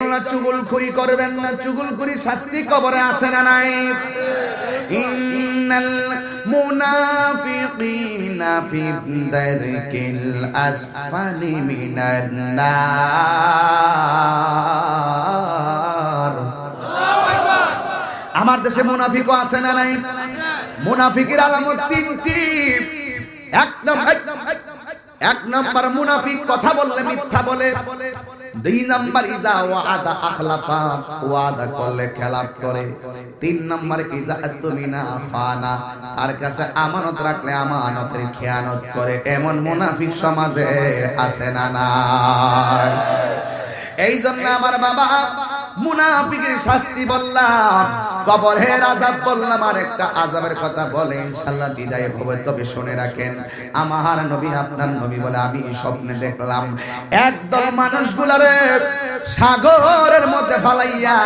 না চুগুলখুরি করবেন না, চুগুলখুরি শাস্তি কবরে আসে না নাই। ইন্নাল মুনাফিকিনা ফি দারকিল আসফালি মিনান নার। আমার দেশে মুনাফিকও আছে না নাই। মুনাফিকের আলামত তিনটি। এক নম্বর এক নম্বর মুনাফিক কথা বললে মিথ্যা বলে। দুই নম্বর ইজা ওয়াদা আখলাফা, ওয়াদা করলে খেলাপ করে। তিন নম্বর ইজা তুমিনা ফানা তার কাছে আমানত রাখলে আমানতের খেয়ানত করে। এমন মুনাফিক সমাজে আছে না না এই জন্য আমার বাবা মুনাফিকের শাস্তি বললাম কবরের আজাব বললাম আর একটা আজাবের কথা বলে ইনশাল্লাহ বিদায় হবে। তবে শুনে রাখেন, আমার নবী আপনার নবী বলে আমি স্বপ্নে দেখলাম, একদল মানুষগুলারে সাগরের মধ্যে ফালাইয়া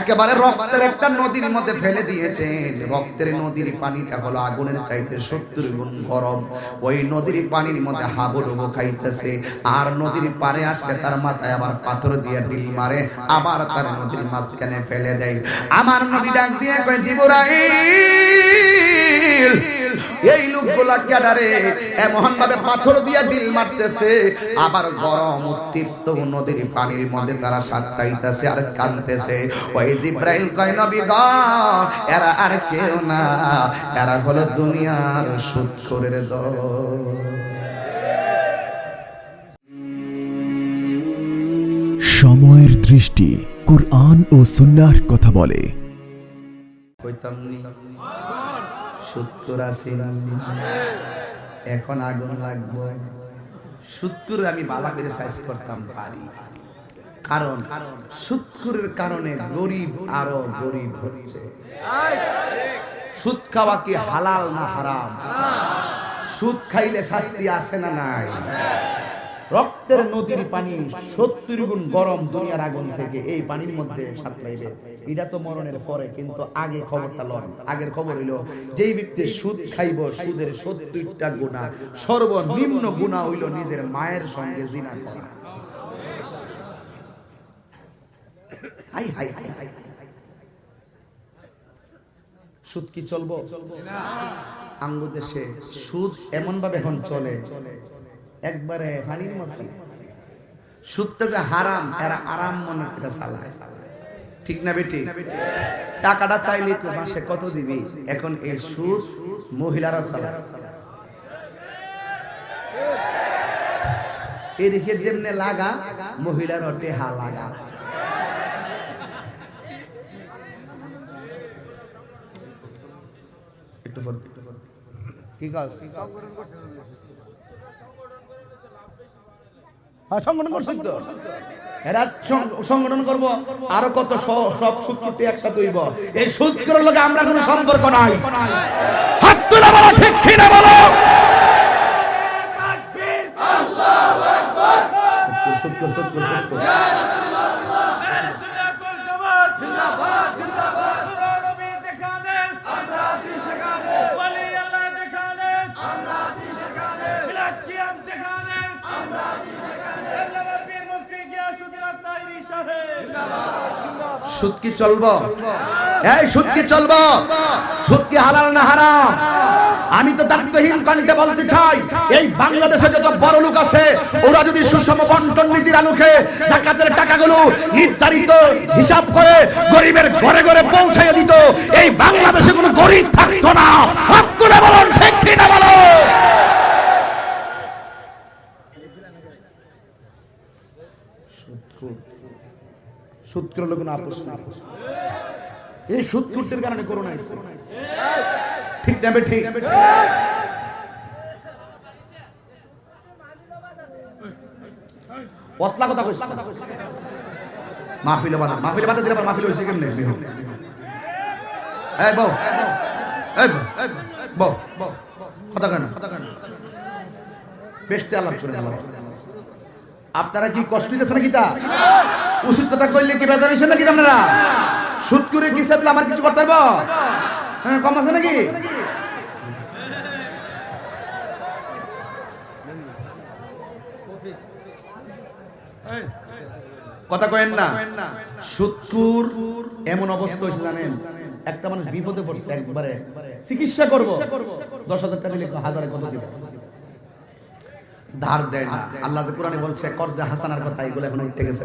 একেবারে রক্তের একটা নদীর মধ্যে ফেলে দিয়েছে। রক্তের নদীর পানিটা হলো আগুনের চাইতে সত্তর গুণ গরম। ওই নদীর পানির মধ্যে হাবুডুবু খাইতেছে, আর নদীর পারে আসলে তার মাথায় আবার পাথর দিয়ে ডিল মারে, আবার তার নদীর মাঝখানে ফেলে দেয়। আমার নবী ডাক দিয়ে কয় জিবরাইল এই লোকগুলা ক্যাডারে এমন ভাবে পাথর দিয়ে ডিল মারতেছে। আবার গরম উত্তপ্ত নদীর পানির মধ্যে তারা সাতটাইতেছে আর কানতেছে ওই জিব্রাইল কয় নবী গ এরা আর কেউ না এরা হলো দুনিয়ার সুৎখরের দল। সময়ের দৃষ্টি কোরআন ও সুন্নাহর কথা বলে। এখন আগুন লাগবো। সত্তর আমি বালা করে সাইজ করতাম পারি কারণ সুৎখুরের কারণে গরিব আরও গরিব হচ্ছে। সুদ খাওয়া কি হালাল না হারাম? সুদ খাইলে শাস্তি আছে না নাই? রক্তের নদীর পানি সত্তর গুণ গরম দুনিয়ার আগুন থেকে এই পানির মধ্যে সাঁতরাইবে। এটা তো মরণের পরে কিন্তু আগে খবরটা লন। আগের খবর হইল যেই ব্যক্তি সুদ খাইব সুদের সত্তরটা গুণা সর্বনিম্ন গুণা হইল নিজের মায়ের সঙ্গে জিনা করা। হাই হাই হাই হাই সুদ কি চলবো? আঙ্গু দেশে সুদ এমন ভাবে এখন চলে একবারে ফানির মতো। সুদটা যে হারাম, এরা আরাম মনে করে চালায়। ঠিক না বেটি? টাকাটা চাইলে তো মাসে কত দিবি? এখন এই সুদ মহিলারাও চালায়। এদিকে যেমনে লাগা মহিলার টেহা লাগা। একটু কি কাজ সংগঠন করছি তো এরা সংগঠন করব। আরও কত সব সূত্রটি একসাথে হইব। এই সূত্রের লোক আমরা কোনো সম্পর্ক নাই। হাত তুলে বলো ঠিক কিনা বলো? সুদ কর, সুদ সুদ। কি চলবো? এই সুদ কি চলবো। সুদ কি হালাল না হারাম? আমি তো দায়িত্বহীন কণ্ঠে বলতে চাই, এই বাংলাদেশে যত বড় লোক আছে, ওরা যদি সুষম বন্টন নীতির আলোকে জাকাতের টাকাগুলো নির্ধারিত হিসাব করে গরিবের ঘরে ঘরে পৌঁছাইয়া দিত, এই বাংলাদেশে কোনো গরিব থাকতো না। হাত তুলে বলুন, ঠিক কি না বলো সুদ করলে আপোষ না এই সুদ কারণে করোনা। ঠিক না ঠিক? পতলা কথা কইছ মাহফিলে বাধা মাহফিলে বাধা দিলে মাহফিল হইছে কেমনে? এই বউ এই বউ, বউ কথা কেন কথা কেন বেশতে আলাপ করে আপনারা কি কষ্ট দিতেছেন নাকি তা? উচিত কথা কইলে কি বেজার হইছেন নাকি আপনারা? সুদ করে কি সাথে আমার কিছু করতে পারব? হ্যাঁ কম আছে নাকি? কথা কয়েন না। সুৎকুর এমন অবস্থা হয়েছে জানেন, একটা মানুষ বিপদে পড়ছে একবারে। চিকিৎসা করব। দশ হাজার টাকা দিলে হাজারে কত দিবে? ধার দেয় না। আল্লাহ যে কোরআনে বলছে, কর্জা হাসানার কথা, এগুলো এখন উঠে গেছে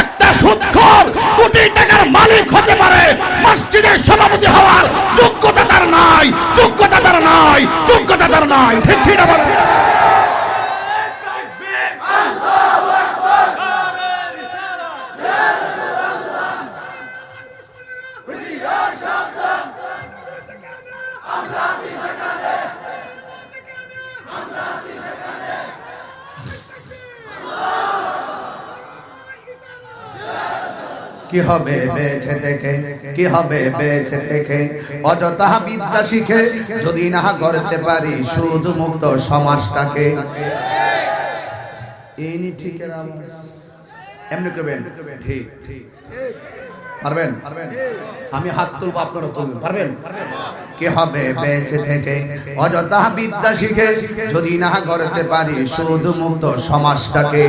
একটা সুৎখর কোটি টাকার মালিক হতে পারে। মসজিদের সভাপতি হওয়ার যোগ্যতা তার নাই, যোগ্যতা তার নাই, যোগ্যতা তার নাই। ঠিক ঠিক না কি হবে বেঁচে থেকে? কি হবে বেঁচে থেকে? অযথা বিদ্যা শিখে যদি না করতে পারি শুধু মুক্ত সমাজটাকে ঠিকের আওয়াজ এমনি করবেন? ঠিক ঠিক। পারবেন? আমি হাত তুলবো আপনারা তুলবেন। পারবেন? কি হবে বেঁচে থেকে? অযথা বিদ্যা শিখে যদি না করতে পারি শুধু মুক্ত সমাজটাকে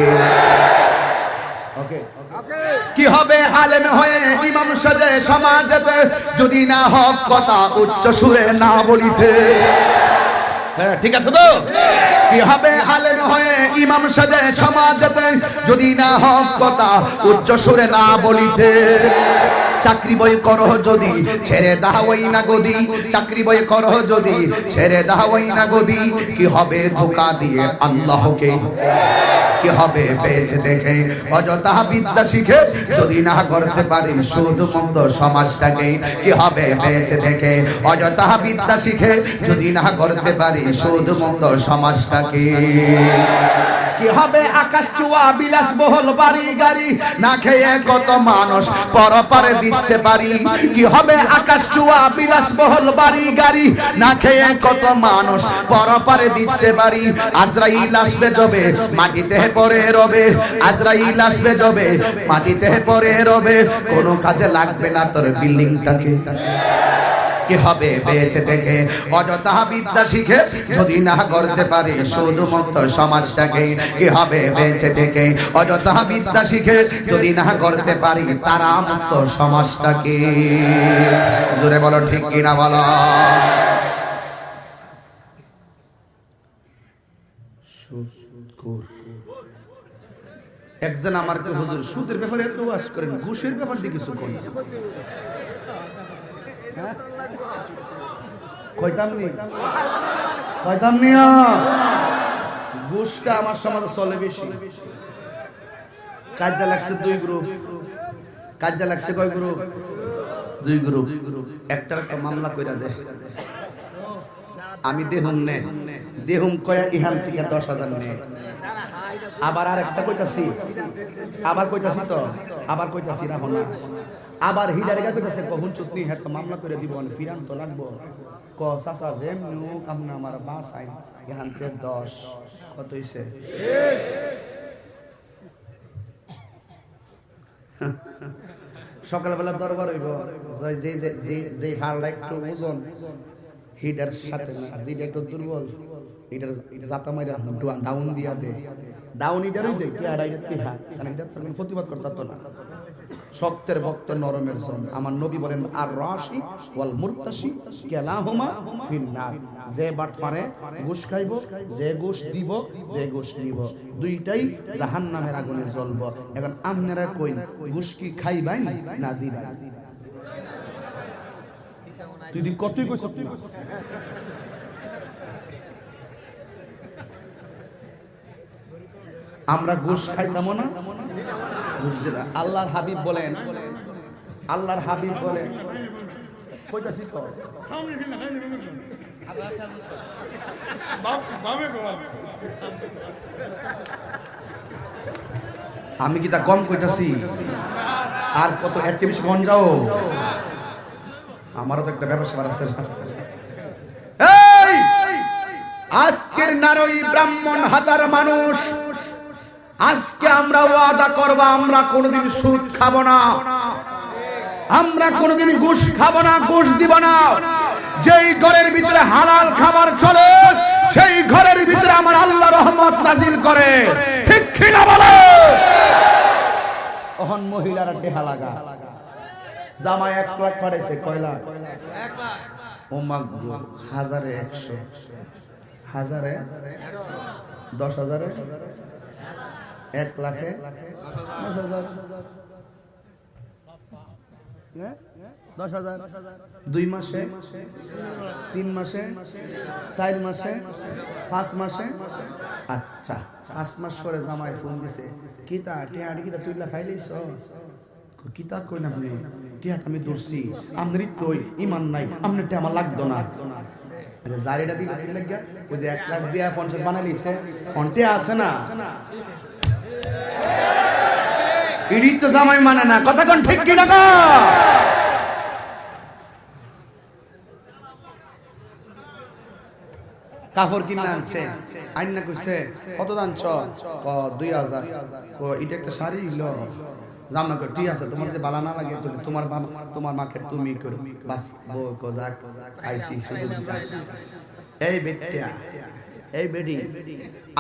ওকে কি হবে আলেম হয়ে ইমাম সাজে সমাজেতে? যদি না হক কথা উচ্চ সুরে না বলিতে। হ্যাঁ, ঠিক আছে তো? কি হবে আলেম হয়ে ইমাম সাজে সমাজেতে? যদি না হক কথা উচ্চ সুরে না বলিতে। চাকরি বই করো যদি, ছেড়ে দাওয়াই না গদি চাকরি বই করো যদি, ছেড়ে দাওয়াই না গদি কি হবে ধোকা দিয়ে আল্লাহকে? কি হবে বেঁচে দেখে? অযথা বিদ্যা শিখে যদি না করতে পারি শুধু মুক্ত সমাজটাকে, কি হবে বেঁচে দেখে? অযথা বিদ্যা শিখে যদি না করতে পারি শুধু মুক্ত সমাজটাকে, কি হবে আকাশ চুয়া বিলাস বহুল বাড়ি গাড়ি না খেয়ে কত মানুষ পরপারে দিচ্ছে বাড়ি। কি হবে আকাশ চুয়া বিলাস বহল বাড়ি, গাড়ি? না খেয়ে কত মানুষ পরপারে দিচ্ছে বাড়ি। আজরাইল আসবে জবে মাটিতে পরে রবে। আজরাইল আসবে জবে মাটিতে পরে রবে। কোনো কাজে লাগবে না তোর বিল্ডিংটাকে। কি হবে বেঁচে থেকে? অযথা বিদ্যা শিখে যদি না করতে পারে, শুধুমাত্র সমাজটাকে কি হবে বেঁচে থেকে? অযথা বিদ্যা শিখে যদি না করতে পারি, তারা মুক্ত সমাজটাকে। জোরে বলো ঠিক কিনা বলো? একজন আমার হুজুর, সুদের ব্যাপারে এত ওয়াজ করেন, ঘুষের ব্যাপার দিয়ে কিছু করেন কইতাম আমার সমাজে চলে বেশি। কাজটা লাগছে দুই গ্রুপ কাজটা লাগছে কয় গ্রুপ দুই গ্রুপ একটার একটা মামলা কইরা দে। আমি দেহুম নে। দেহুম কয়া ইহান থেকে দশ হাজার নে। আবার আর একটা কইতাছি। আবার কইতাছি তো? আবার কইতাছি রাখো না। আবার হিডারে কইতাছে কখন চুতনি হ্যাঁ মামলা করে দিব ফিরান তো লাগবো। ক, চাচা যেম নু কামনা আমার বাস আইন এখান থেকে দশ কত হইছে? সকালবেলা দরবার হইব, যে যে যে ফালটা একটু ওজন হিটার সাথে না, যেটা একটু দুর্বল এটার জাতা মাইরা ডাউন দিয়া দে। ডাউন এটারই দে কি আড়াই কি হ্যাঁ কারণ এটা প্রতিবাদ করতে না। শক্তের ভক্ত নরমের জন আমার নবী বলেন আর রাশি ওয়াল মুরতাশি কেলাহুমা ফিন্নার। যে বাট পারে ঘুষ খাইব, যে ঘুষ দিব, যে ঘুষ নিব। দুইটাই জাহান্নামের আগুনে জ্বলব। এখন আপনারা কই, ঘুষ কি খাইবাই না দিবাই তুই কতই কইছ? আমরা ঘুষ খাইতাম না? ঘুষ আল্লাহর হাবিব বলেন, আল্লাহর হাবিব বলেন। আমি কি তা কম কইতাছি? আর কত এর চেয়ে বেশি গঞ্জাও আমারও তো একটা ব্যবসা আছে। আজকের নারী ব্রাহ্মণ হাতার মানুষ আজকে আমরা ওয়াদা করব আমরা কোনোদিন সুদ খাব না। আমরা কোনোদিন ঘুষ খাব না ঘুষ দিব না। যেই ঘরের ভিতরে হালাল খাবার চলে সেই ঘরের ভিতরে আমার আল্লাহ রহমত নাজিল করে। ঠিক কিনা বলে? অহন মহিলারা টেহা লাগা। জামাই এক লাখ পাঠাইছে কয়লা ও মাগো হাজারে একশো। হাজারে? দশ হাজারে? এক লাখে? দশ হাজার। দুই মাসে? তিন মাসে? চার মাসে? পাঁচ মাসে? আচ্ছা পাঁচ মাস পরে জামাই ফোন দিছে। কিতা টেহাড়ি কিতা, তুই খাই লইছ? কিতা কই না আপনি টিহাত আমি দৌড়ছি আমনের তো ইমান নাই। আমনের তে আমার লাগতো না। জারিটা লাগিয়া ওই যে এক লাখ দিয়া পঞ্চাশ বানাই লিছে অন্টে আছে না? ইডি তো জামাই মানে না, কথা কোন ঠিক কি না? কাপড় কিনে আনছে? আইন কইছে? কত দান চ? ক, দুই হাজার। ক এটা একটা শাড়ি ল জামা কর ঠিক আছে, তোমার যে বালা না লাগে, তুমি তোমার তোমার মাকে তুমি করো। বাস, বউ কো যাক আইসি এই বেটিয়া। এই বেডি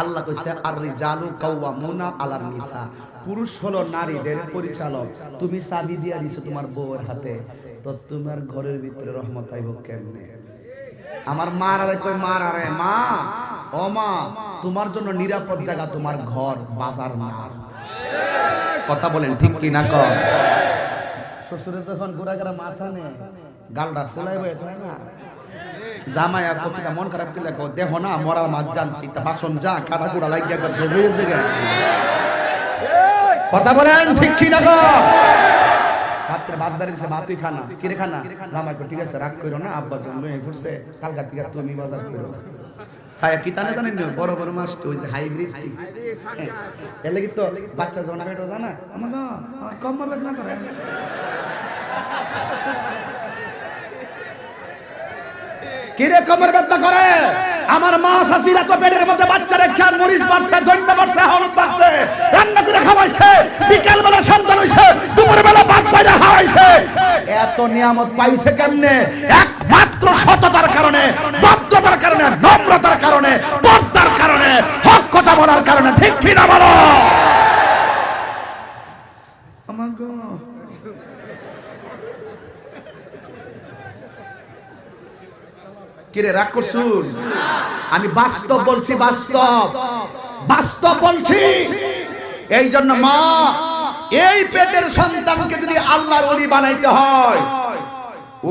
আল্লাহ কইছে আর রিজালু কাওয়ামুনা আলার নিসা। পুরুষ হলো নারীদের পরিচালক। তুমি চাবি দিয়া দিছো তোমার বউয়ের হাতে। তো তোমার ঘরের ভিতরে রহমত আইব কেমনে? আমার মার আরে কই মার আরে, মা, ও মা, তোমার জন্য নিরাপদ জায়গা তোমার ঘর, বাজার কথা বলেন ঠিক কি না কর শ্বশুরে যখন গুড়াগাড়া মাছ আনে, গালটা ফুলাইবে, তাই না? জামাই আর তো কিটা মন খারাপ কিলা কো দেহ না, মরার মাছ জানছি তা বাসন যা কাটা কুড়া লাগিয়া কর হয়েছে গে। কথা বলেন ঠিক কি না রাত্রে ভাত বাড়ি দিছে ভাতই খানা কিরে খানা জামাই কো ঠিক আছে, রাগ কইরো না, আব্বা জন্য এই ফুরছে কালকা থেকে তুমি বাজার কইরো। ছায়া কি তানে জানেন বড় বড় মাছ ওই যে হাইব্রিড এর লাগি তো বাচ্চা যখন পেটো জানা? আমার কম মারবে না করে। ব্যথা করে? আমার মা পেটের মধ্যে বাচ্চা রেখে, মরিচ বাড়ছে বাড়ছে, হলুদ বাড়ছে, রান্না করে খাওয়াইছে বিকেল বেলা সন্তান দুপুর বেলা ভাত খাওয়াইছে। এত নিয়ামত পাইছে কেমনে? একমাত্র সততার কারণে ভদ্রতার কারণে, নম্রতার কারণে, পর্দার কারণে, হক কথা বলার কারণে, ঠিক কি না বলো আমার গো কিরে, রাগ করছুন? আমি বাস্তব বলছি, বাস্তব। বাস্তব বলছি। এই জন্য মা, এই পেটের সন্তানকে যদি আল্লাহর ওলি বানাইতে হয়,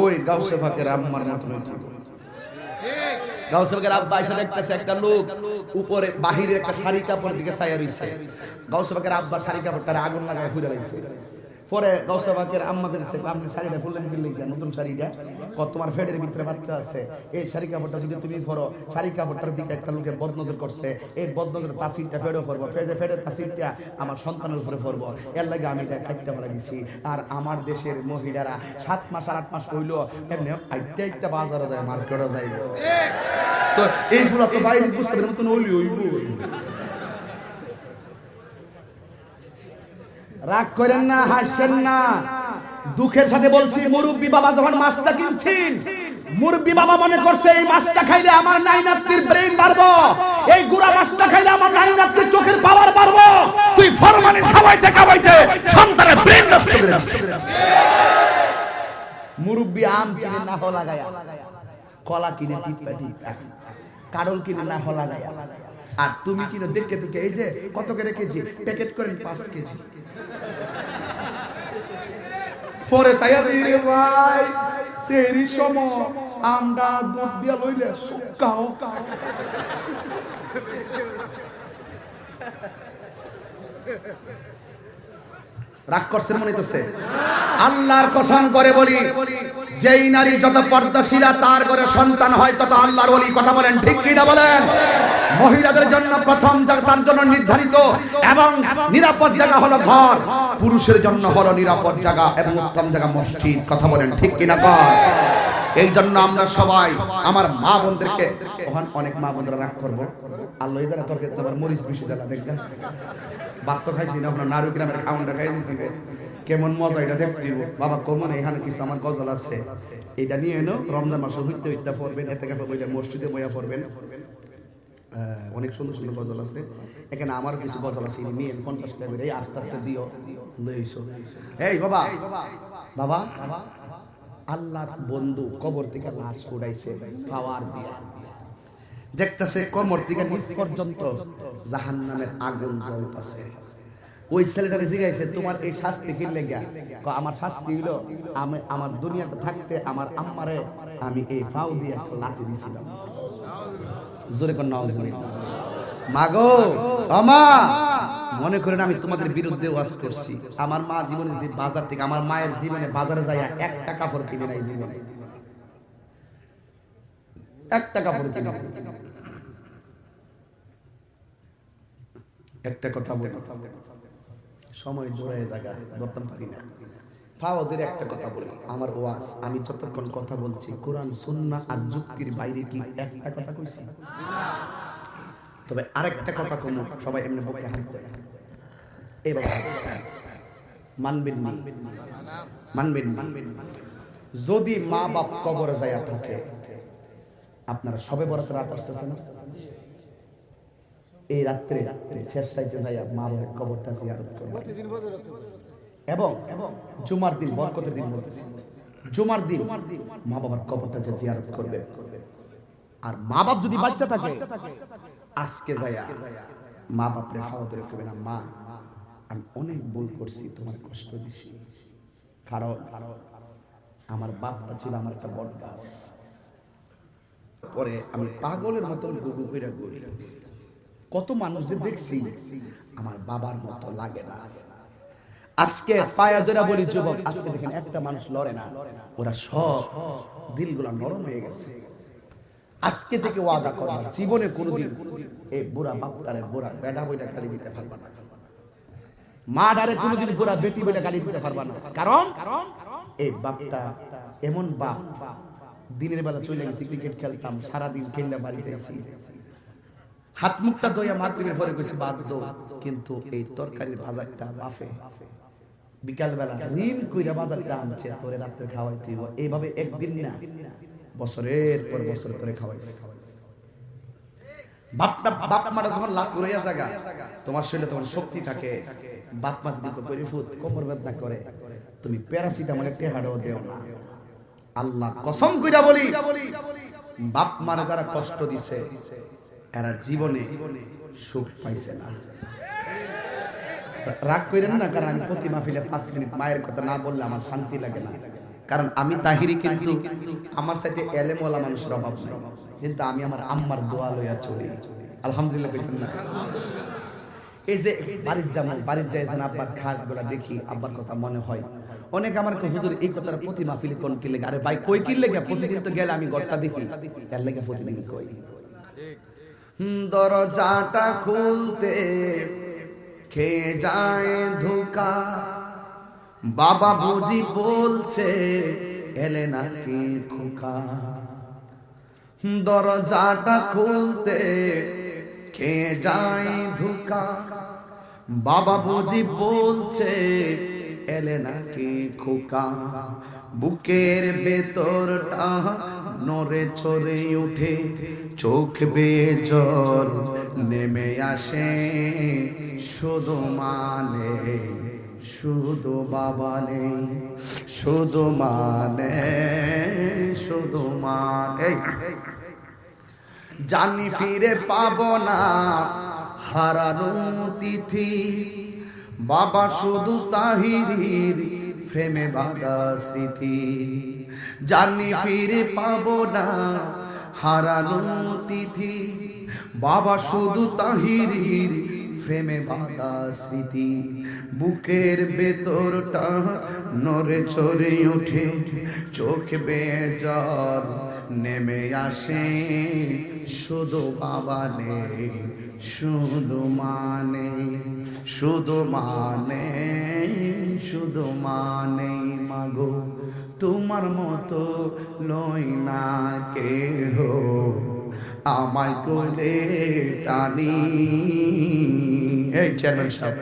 ওই গাউসে ফাকের আম্মার মতো হইতে হবে। গাউসে ফাকের আব্বা এসে দেখতেছে একটা লোক উপরে বাহিরে একটা শাড়ি কাপড় দিকে ছায়া রইছে। গাউসে ফাকের আব্বা শাড়ি কাপড়টারে আগুন লাগায় ফুলে লাইছে পরে গাউসে ফাকের আম্মাকে দিছে আপনি শাড়িটা ফুললেন কি লিখলেন নতুন শাড়িটা? কত তোমার ফেডের ভিতরে বাচ্চা আছে। এই শাড়ি কাপড়টা যদি তুমি পরো, শাড়ি কাপড়টার দিকে একটা লোকে বদনজর করছে। এই বদনজর তাসিরটা ফেডও পরবো, ফেডে ফেডের তাসিরটা আমার সন্তানের উপরে পরবো। এর লাগে আমি এটা খাইতে পারা গেছি আর আমার দেশের মহিলারা সাত মাস আর আট মাস হইল, এমনি আইটা একটা বাজারও যায় মার্কেটও যায়। তো এই ফুল তো বাইরে বুঝতে পারে মতন হইলি, হইব। রাগ করেন না, হাসেন না। দুঃখের সাথে বলছি, মুরব্বী বাবা যখন মাছটা কিনছেন, মুরব্বী বাবা মনে করছে, এই মাছটা খাইলে আমার নাই নাতির ব্রেন বাড়বো। এই গুড়া মাছটা খাইলে আমার নাই নাতির চোখের পাওয়ার বাড়বো। তুই ফরমালিন খাওয়াইতে খাওয়াইতে সন্তানের ব্রেন নষ্ট করে। মুরব্বী আম কিনে না হো লাগায়া কলা কিনে টিপা টিপা কারল কিনে না হো লাগায়া আর তুমি কিনে? দেখে দেখে এই যে কত করে কেজি প্যাকেট করেন পাঁচ কেজি। পরে সাইয়া দিই রে ভাই সেরি সময় আমরা দুধ দিয়া লইলে রাগ করছেন মনে হইতেছে। আল্লাহর কসম করে বলি, যেই নারী যত পর্দাশীলা, তার ঘরে সন্তান হয়, তত আল্লাহর ওলি। কথা বলেন, ঠিক কি না বলেন? মহিলাদের জন্য প্রথম তার জন্য নির্ধারিত এবং নিরাপদ জায়গা হলো ঘর। পুরুষের জন্য হলো নিরাপদ জায়গা এবং উত্তম জায়গা মসজিদ। কথা বলেন, ঠিক কিনা কর এই জন্য আমরা সবাই আমার মা বোনদেরকে অনেক মা বোনরা রাগ করব। আল্লাহ তোর মরিচ বেশি দেখবেন? ভাত তো খাইছি না, আপনার নারু গ্রামের খাওয়ানটা খাই দিতে কেমন মজা, এটা দেখতে। বাবা কমন এখানে কিছু আমার গজল আছে। এটা নিয়ে এনো, রমজান মাসে হইতে হইতে পড়বেন, এতে বইটা মসজিদে বইয়া পড়বেন। অনেক সুন্দর সুন্দর গজল আছে। এখানে আমার কিছু গজল আছে নিয়ে পঞ্চাশ টাকা এই আস্তে আস্তে দিও, লইছো। এই, বাবা! বাবা! আল্লাহ বন্ধু কবর থেকে লাশ উড়াইছে পাওয়ার দিয়া। দেখতেছে কমর থেকে নিচ পর্যন্ত জাহান্নামের আগুন জ্বলতেছে। ওই ছেলেটারে জিগাইছে তোমার এই শাস্তি কি লেগা ক আমার শাস্তি হইল আমি আমার দুনিয়াতে থাকতে আমার আম্মারে আমি এই ফাউ দিয়ে একটা লাথি দিছিলাম। জোরে কর নাও মাগো আমা! মনে করেন আমি তোমাদের বিরুদ্ধে ওয়াজ করছি। আমার মা জীবনে বাজার থেকে আমার মায়ের জীবনে বাজারে যাইয়া একটা কাপড় কিনে নাই জীবনে। একটা কাপড় কিনে একটা কথা বলি। সময় দৌড়ায় জায়গা ধরতাম পারি না। ফাওয়াদের একটা কথা বলি আমার ওয়াজ আমি যতক্ষণ কথা বলছি কোরআন সুন্না আর যুক্তির বাইরে কি একটা কথা কইছি? তবে আরেকটা কথা কম সবাই এমনি বুকে হাত দেয়। এবার মানবেন না? মানবেন না? যদি মা বাপ কবরে যায় থাকে আপনারা সবে বড় রাত আসতেছে না? এই রাত্রে শেষ সাইতে যাইয়া মা বাবার কবরটা জিয়ারত করবে এবং জুমার দিন বরকতের দিন বলতেছি জুমার দিন মা বাবার কবরটা যে জিয়ারত করবে। আর মা বাপ যদি বাচ্চা থাকে আজকে যাইয়া মা বাপরে খাওয়া ধরে করবে না মা আমি অনেক ভুল করছি তোমার কষ্ট দিছি। কারণ আমার বাপটা ছিল আমার একটা বট গাছ পরে আমি পাগলের মতন গুগু করে ঘুরি। কত মানুষ যে দেখছি আমার বাবার মতো লাগে না। আজকে পায়া ধরে বলি যুবক আজকে দেখেন একটা মানুষ লড়ে না ওরা সব দিলগুলা নরম হয়ে গেছে। আজকে থেকে ওয়াদা করা জীবনে কোনোদিন এই বুড়া বাপটারে বুড়া বেটা বইটা গালি দিতে পারবা না। মা ডারে কোনোদিন বুড়া বেটি বইটা গালি দিতে পারবা না। কারণ এই বাপটা এমন বাপ দিনের বেলা চলে গেছি ক্রিকেট খেলতাম, সারাদিন খেললে বাড়িতে এসি হাত মুখটা দইয়া মাতৃবের পরে কইছে, বাদ কিন্তু এই তরকারির ভাজাটা বাফে। বিকাল বেলা ঋণ কইরা আনছে তোরে খাওয়াইতে এইভাবে একদিন না, বছরের পর বছর করে খাওয়াইছে। বাপটা, বাপ মারা যখন লাভ করে জায়গা তোমার শরীরে তখন শক্তি থাকে। বাপ মা যদি কোমর বেদনা করে, তুমি প্যারাসিটামলে টেহাডও দেও না। আল্লাহ কসম কইরা বলি, বাপ মারা যারা কষ্ট দিছে, এরা জীবনে সুখ পাইছে না। রাগ করেন না, কারণ আমি প্রতি মাহফিলে পাঁচ মিনিট মায়ের কথা না বললে আমার শান্তি লাগে না। কারণ আমি তাহিরি কিন্তু আমার সাথে এলেমওয়ালা মানুষের অভাব নাই। কিন্তু আমি আমার আম্মার দোয়া লইয়া চলি। আলহামদুলিল্লাহ কইতেন না। এই যে বাড়ির জামাল বাড়ির যেন আব্বার খাটগুলা দেখি, আব্বার কথা মনে হয়। অনেক আমার হুজুর, এই কথাটা প্রতি মাহফিলে কোন কি লেগে? আরে ভাই, কই কি লেগে? প্রতিদিন তো গেলে আমি ঘরটা দেখি। এর লেগে প্রতিদিন কই? দরজাটা খুলতে খেয়ে যায় ধোকা। বাবা বুঝি বলছে, এলে নাকি খোকা? দরজাটা খুলতে খেয়ে যায় ধোকা। বাবা বুঝি বলছে এলে নাকি খোকা, বুকের ভেতরটা নরে চড়ে উঠে, চোখ বেয়ে জল নেমে আসে শুধু মানে শুধু বাবা নেই শুধু মানে শুধু মানে। জানি ফিরে পাব না, হারানো তিথি বাবা শুধু তাহির ফ্রেমে বাঁধা স্মৃতি। জানি ফিরে পাব না হারানো তিথি। বাবা শুধু তাহিরির ফ্রেমে বাঁধা স্মৃতি, বুকের ভেতরটা নরে চড়ে ওঠে চোখ বেজার, নেমে আসে শুধু বাবা নেই শুধু মানে শুধু মানে শুধু মানে মাগো, তোমার মতো লই না কেহ। আমায় কোলে টানি। এই চেয়ারম্যান সাহেব।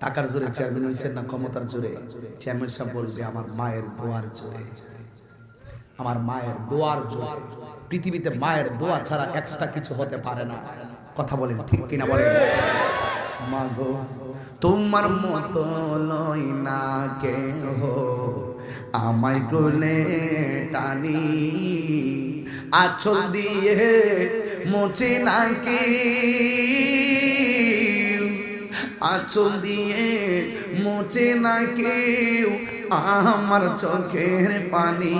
টাকার জোরে চেয়ারম্যান হয়েছেন না, ক্ষমতার জোরে? চেয়ারম্যান সাহেব বলবে, আমার মায়ের দোয়ার জোরে। আমার মায়ের দোয়ার জোরে। পৃথিবীতে মায়ের দোয়া ছাড়া এক্সট্রা কিছু হতে পারে না। কথা বলেন ঠিক কিনা বলেন? মাগো তোমার মতো লই না কেহ। আমায় গোলে টানি। আচল দিয়ে মোচে নাকি আচল দিয়ে মোচে না কেউ আমার চোখের পানি।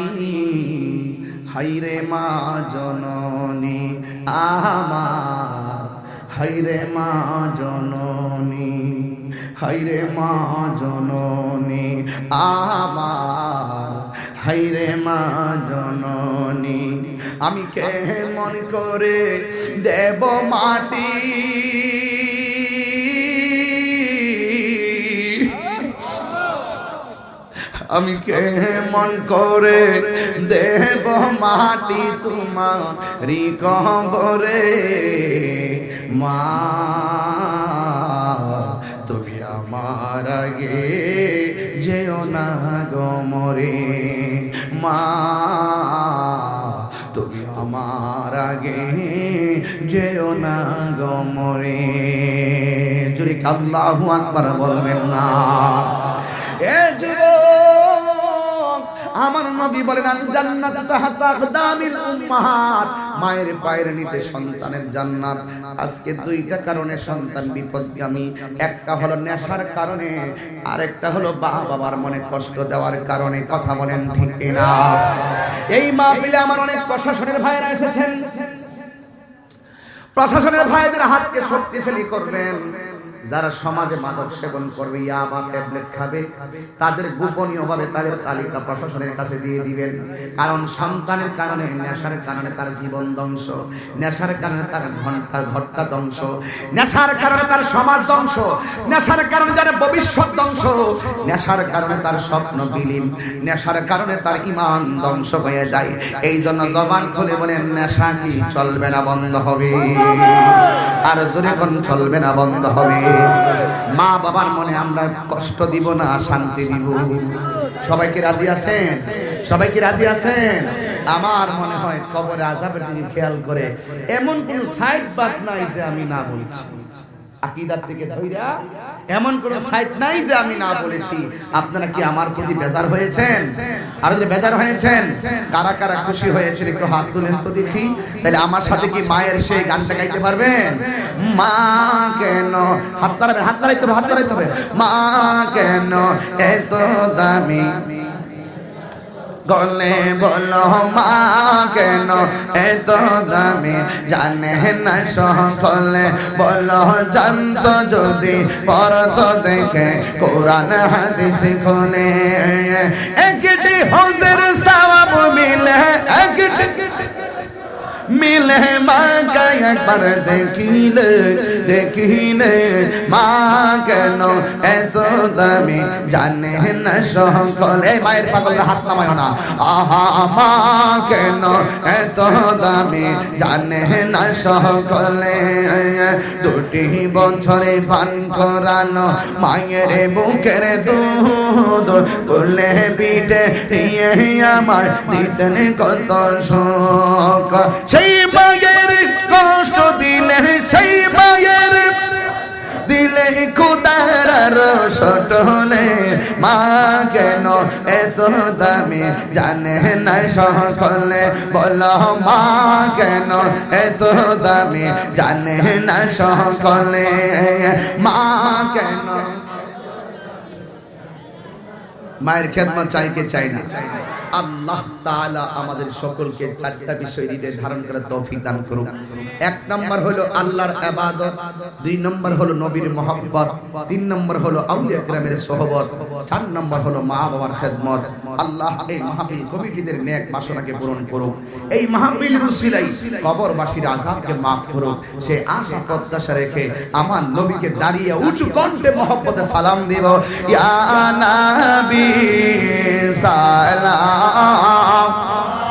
হাইরে মা জননী, আমার। হাইরে মা জননী হাইরে মা জননী, আমার। হাইরে মা জননী আমি কেমন করে দেব মাটি? আমি কেমন করে দেব মাটি তোমার রিকবরে মা, তুমি আমার আগে যেও না গমরে আগে যেও না গমরে যদি কাল্লাহু আকবার বলবেন না। এ আমার নবী বলেন, আল জান্নাত তাহাতা আকদামিল উম্মাহাত। মায়ের পায়ের নিচে সন্তানের জান্নাত। আজকে দুইটা কারণে সন্তান বিপদগামী। একটা হলো নেশার কারণে, আরেকটা হলো মা বাবার মনে কষ্ট দেওয়ার কারণে। কথা বলেন ঠিক না এই মাহফিলে আমার অনেক প্রশাসনের ভাইয়েরা এসেছেন। প্রশাসনের ভাইদের হাতকে শক্তিশালী করবেন। যারা সমাজে মাদক সেবন করবে, ইয়াবা ট্যাবলেট খাবে, তাদের গোপনীয়ভাবে তাদের তালিকা প্রশাসনের কাছে দিয়ে দিবেন। কারণ সন্তানের কারণে, নেশার কারণে তার জীবন ধ্বংস। নেশার কারণে তার ঘণ্টা ঘটকা ধ্বংস। নেশার কারণে তার সমাজ ধ্বংস। নেশার কারণে তার ভবিষ্যৎ ধ্বংস। নেশার কারণে তার স্বপ্ন বিলীন। নেশার কারণে তার ইমান ধ্বংস হয়ে যায়। এই জন্য জবান খুলে বলেন, নেশা কি চলবে না বন্ধ হবে। আর জোরে কোন চলবে না বন্ধ হবে। মা বাবার মনে আমরা কষ্ট দিব না, শান্তি দিব। সবাইকে রাজি আছেন? সবাইকে রাজি আছেন? আমার মনে হয় কবরে আজাবের দিকে খেয়াল করে, এমন কোন সাইড বাদ নাই যে আমি না বলছি। আকিদার থেকে ধইরা এমন কোন সাইট নাই যে আমি না বলেছি। আপনারা কি আমার প্রতি বেজার হয়েছেন? আর যদি বেজার হয়েছেন কারা কারা খুশি হয়েছেন একটু হাত তুলেন তো দেখি। তাহলে আমার সাথে কি মায়ের সেই গানটা গাইতে পারবেন? মা কেন? হাত তারাবেন হাত তারাইতে হবে হাত তারাইতে হবে। মা কেন? এত দামি। গলে বলো মা, কেন এত দামি? জানে না সকলে। বলো, জানত যদি পরত দেখে কোরআন, হাদিস খোলে। একটি হজের সওয়াব মিলে, একটি মিলে মা একবার দেখিলে দেখিলে, মা কেন এত দামি? জানে না সকলে। মায়ের পাগল হাত নামায় না। আহা, মা কেন এত দামি? জানে না সকলে। দুটি বছরে পান করালো মায়ের বুকের দুধ। তুলে পিঠে নিয়ে আমার দিতেন কত শোক। সেই মায়ের কষ্ট দিলে সেই মায়ের। দিলে খুদার সটলে মা কেন এত দামি? জানে না সকলে বল, মা কেন এত দামি? জানে না সকলে মা কেন? মায়ের খেদমত চাই কে চাই না? আল্লাহ তাআলা আমাদের সকলকে চারটা বিষয় দিতে ধারণ করার তৌফিক দান করুক। এক নম্বর হলো আল্লাহর ইবাদত, দুই নম্বর হলো নবীর মহব্বত, তিন নম্বর হলো আউলিয়া কিরামের সোহবত, চার নম্বর হলো মা বাবার খেদমত। আল্লাহ এই মাহফিল কমিটিদের নেক বাসনাকে পূরণ করুক। এই মাহফিল রুসিলাই কবরবাসীর আযাবকে মাফ করুক। সে আশা প্রত্যাশা রেখে আমার নবীকে দাঁড়িয়ে উঁচু কণ্ঠে মহব্বতে সালাম দেব। ইয়া নবী সালাম। আল্লাহ